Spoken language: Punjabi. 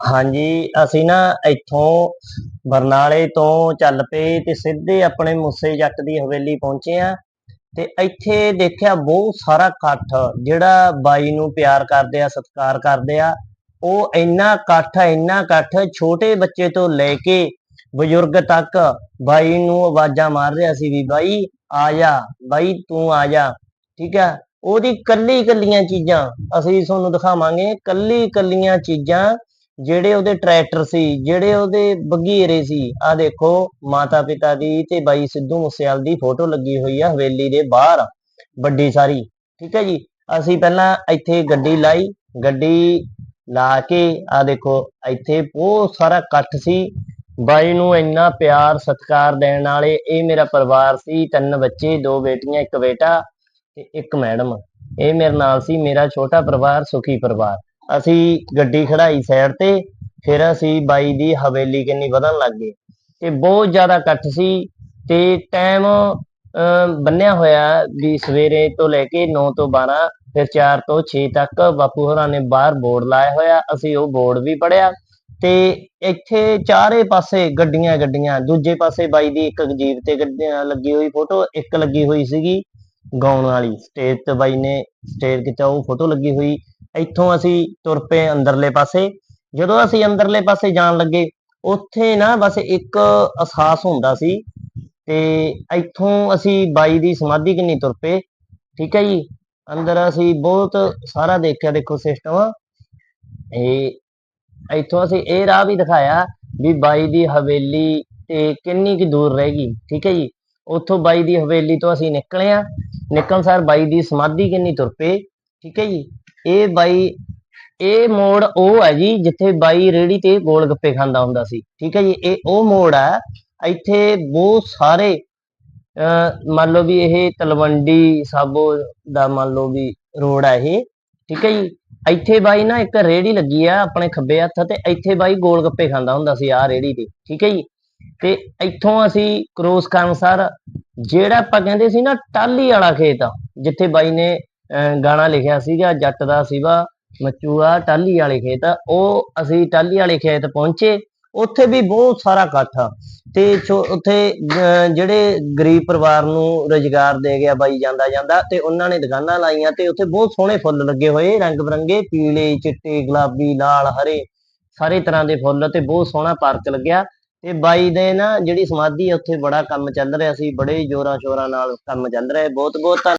ਹਾਂਜੀ, ਅਸੀਂ ਨਾ ਇੱਥੋਂ ਬਰਨਾਲੇ ਤੋਂ ਚੱਲ ਪਏ ਤੇ ਸਿੱਧੇ ਆਪਣੇ ਮੂਸੇ ਜੱਟ ਦੀ ਹਵੇਲੀ ਪਹੁੰਚੇ ਆ ਤੇ ਇੱਥੇ ਦੇਖਿਆ ਬਹੁਤ ਸਾਰਾ ਇਕੱਠ, ਜਿਹੜਾ ਬਾਈ ਨੂੰ ਪਿਆਰ ਕਰਦੇ ਆ, ਸਤਿਕਾਰ ਕਰਦੇ ਆ, ਉਹ ਇੰਨਾ ਇਕੱਠ ਇੰਨਾ ਇਕੱਠ, ਛੋਟੇ ਬੱਚੇ ਤੋਂ ਲੈ ਕੇ ਬਜ਼ੁਰਗ ਤੱਕ ਬਾਈ ਨੂੰ ਆਵਾਜ਼ਾਂ ਮਾਰ ਰਿਹਾ ਸੀ ਵੀ ਬਾਈ ਆ ਜਾ, ਬਾਈ ਤੂੰ ਆ ਜਾ, ਠੀਕ ਆ? ਉਹਦੀ ਕੱਲੀ ਕੱਲੀਆਂ ਚੀਜ਼ਾਂ, ਅਸੀਂ ਤੁਹਾਨੂੰ ਦਿਖਾਵਾਂਗੇ ਕੱਲੀ ਕੱਲੀਆਂ ਚੀਜ਼ਾਂ ਜਿਹੜੇ ਉਹਦੇ ਟਰੈਕਟਰ ਸੀ, ਜਿਹੜੇ ਉਹਦੇ ਬਗੀਰੇ ਸੀ ਆ ਦੇਖੋ ਮਾਤਾ ਪਿਤਾ ਦੀ ਤੇ ਬਾਈ ਸਿੱਧੂ ਮੂਸੇਵਾਲ ਦੀ ਫੋਟੋ ਲੱਗੀ ਹੋਈ ਆ ਹਵੇਲੀ ਦੇ ਬਾਹਰ, ਵੱਡੀ ਸਾਰੀ, ਠੀਕ ਹੈ ਜੀ? ਅਸੀਂ ਪਹਿਲਾਂ ਇੱਥੇ ਗੱਡੀ ਲਾਈ, ਗੱਡੀ ਲਾ ਕੇ ਆ ਦੇਖੋ, ਇੱਥੇ ਬਹੁਤ ਸਾਰਾ ਇਕੱਠ ਸੀ। ਬਾਈ ਨੂੰ ਇੰਨਾ ਪਿਆਰ, ਸਤਿਕਾਰ ਦੇਣ ਵਾਲੇ, ਇਹ ਮੇਰਾ ਪਰਿਵਾਰ ਸੀ, ਤਿੰਨ ਬੱਚੇ, ਦੋ ਬੇਟੀਆਂ, ਇੱਕ ਬੇਟਾ ਤੇ ਇੱਕ ਮੈਡਮ ਇਹ ਮੇਰੇ ਨਾਲ ਸੀ, ਮੇਰਾ ਛੋਟਾ ਪਰਿਵਾਰ, ਸੁਖੀ ਪਰਿਵਾਰ। ਅਸੀਂ ਗੱਡੀ ਖੜਾਈ ਸਾਈਡ ਤੇ, ਫਿਰ ਅਸੀਂ ਬਾਈ ਦੀ ਹਵੇਲੀ ਕਿੰਨੀ ਵਧਣ ਲੱਗ ਗਏ ਤੇ ਬਹੁਤ ਜ਼ਿਆਦਾ ਇਕੱਠ ਸੀ ਤੇ ਟਾਈਮ ਬੰਨਿਆ ਹੋਇਆ ਵੀ ਸਵੇਰੇ ਤੋਂ ਲੈ ਕੇ 9 ਤੋਂ 12 ਫਿਰ 4 ਤੋਂ 6 ਤੱਕ ਬਾਪੂ ਹੋਰਾਂ ਨੇ ਬਾਹਰ ਬੋਰਡ ਲਾਇਆ ਹੋਇਆ, ਅਸੀਂ ਉਹ ਬੋਰਡ ਵੀ ਪੜਿਆ ਤੇ ਇੱਥੇ ਚਾਰੇ ਪਾਸੇ ਗੱਡੀਆਂ ਗੱਡੀਆਂ, ਦੂਜੇ ਪਾਸੇ ਬਾਈ ਦੀ ਇੱਕ ਅਜੀਬ ਤੇ ਲੱਗੀ ਹੋਈ ਫੋਟੋ, ਇੱਕ ਲੱਗੀ ਹੋਈ ਸੀਗੀ ਗਾਉਣ ਵਾਲੀ। ਸਟੇਜ ਤੇ ਬਾਈ ਨੇ ਸਟੇਜ ਤੇ ਉਹ ਫੋਟੋ ਲੱਗੀ ਹੋਈ ਇੱਥੋਂ ਅਸੀਂ ਤੁਰ ਪਏ ਅੰਦਰਲੇ ਪਾਸੇ। ਜਦੋਂ ਅਸੀਂ ਅੰਦਰਲੇ ਪਾਸੇ ਜਾਣ ਲੱਗੇ, ਉੱਥੇ ਨਾ ਬਸ ਇੱਕ ਅਹਿਸਾਸ ਹੁੰਦਾ ਸੀ ਤੇ ਇੱਥੋਂ ਅਸੀਂ ਬਾਈ ਦੀ ਸਮਾਧੀ ਕਿੰਨੀ ਤੁਰ ਪਏ, ਠੀਕ ਹੈ ਜੀ? ਅੰਦਰ ਅਸੀਂ ਬਹੁਤ ਸਾਰਾ ਦੇਖਿਆ, ਦੇਖੋ ਸਿਸਟਮ। ਇਹ ਇੱਥੋਂ ਅਸੀਂ ਇਹ ਰਾਹ ਵੀ ਦਿਖਾਇਆ ਵੀ ਬਾਈ ਦੀ ਹਵੇਲੀ ਤੇ ਕਿੰਨੀ ਕੁ ਦੂਰ ਰਹਿ ਗਈ, ਠੀਕ ਹੈ ਜੀ? ਉੱਥੋਂ ਬਾਈ ਦੀ ਹਵੇਲੀ ਤੋਂ ਅਸੀਂ ਨਿਕਲੇ ਆ ਨਿਕਲਣ ਸਾਰ ਬਾਈ ਦੀ ਸਮਾਧੀ ਕਿੰਨੀ ਤੁਰ ਪਏ, ਠੀਕ ਹੈ ਜੀ? ਇਹ ਬਾਈ, ਇਹ ਮੋੜ ਉਹ ਹੈ ਜੀ ਜਿੱਥੇ ਬਾਈ ਰੇੜੀ ਤੇ ਗੋਲ ਗੱਪੇ ਖਾਂਦਾ ਹੁੰਦਾ ਸੀ। ਠੀਕ ਹੈ ਜੀ, ਇਹ ਉਹ ਮੋੜ ਹੈ, ਇੱਥੇ ਬਹੁਤ ਸਾਰੇ ਮੰਨ ਲਓ ਵੀ ਇਹ ਤਲਵੰਡੀ, ਸਾਬੋ ਦਾ ਮੰਨ ਲਓ ਵੀ ਰੋਡ ਹੈ ਇਹ। ਠੀਕ ਹੈ ਜੀ, ਇੱਥੇ ਬਾਈ ਨਾ ਇੱਕ ਰੇੜੀ ਲੱਗੀ ਆ ਆਪਣੇ ਖੱਬੇ ਹੱਥ ਤੇ, ਇੱਥੇ ਬਾਈ ਗੋਲ ਗੱਪੇ ਖਾਂਦਾ ਹੁੰਦਾ ਸੀ ਆਹ ਰੇੜੀ ਤੇ। ਠੀਕ ਹੈ ਜੀ, ਤੇ ਇੱਥੋਂ ਅਸੀਂ ਕ੍ਰੋਸ ਕਰਨ ਸਰ, ਜਿਹੜਾ ਆਪਾਂ ਕਹਿੰਦੇ ਸੀ ਨਾ ਟਾਲੀ ਵਾਲਾ ਖੇਤ ਜਿੱਥੇ ਬਾਈ ਨੇ ਅਹ ਗਾਣਾ ਲਿਖਿਆ ਸੀਗਾ, ਜੱਟ ਦਾ ਸਿਵਾ, ਮਚੂਆ ਟਾਲੀ ਵਾਲੇ ਖੇਤ। ਉਹ ਅਸੀਂ ਟਾਹਲੀ ਵਾਲੇ ਖੇਤ ਪਹੁੰਚੇ, ਉੱਥੇ ਵੀ ਬਹੁਤ ਸਾਰਾ ਇਕੱਠ ਆ। ਤੇ ਛੋ- ਉੱਥੇ, ਅਹ ਜਿਹੜੇ ਗਰੀਬ ਪਰਿਵਾਰ ਨੂੰ ਰੁਜ਼ਗਾਰ ਦੇ ਗਿਆ ਬਾਈ ਜਾਂਦਾ ਜਾਂਦਾ, ਤੇ ਉਹਨਾਂ ਨੇ ਦੁਕਾਨਾਂ ਲਾਈਆਂ ਤੇ ਉੱਥੇ ਬਹੁਤ ਸੋਹਣੇ ਫੁੱਲ ਲੱਗੇ ਹੋਏ, ਰੰਗ ਬਰੰਗੇ, ਪੀਲੇ, ਚਿੱਟੇ, ਗੁਲਾਬੀ, ਲਾਲ, ਹਰੇ, ਸਾਰੇ ਤਰ੍ਹਾਂ ਦੇ ਫੁੱਲ ਤੇ ਬਹੁਤ ਸੋਹਣਾ ਪਾਰਕ ਲੱਗਿਆ। ਤੇ ਬਾਈ ਦੇ ਨਾ, ਜਿਹੜੀ ਸਮਾਧੀ ਆ, ਉੱਥੇ ਬੜਾ ਕੰਮ ਚੱਲ ਰਿਹਾ ਸੀ, ਬੜੇ ਜੋਰਾਂ ਸ਼ੋਰਾਂ ਨਾਲ ਕੰਮ ਚੱਲ ਰਿਹਾ ਬਹੁਤ ਬਹੁਤ ਧੰਨ-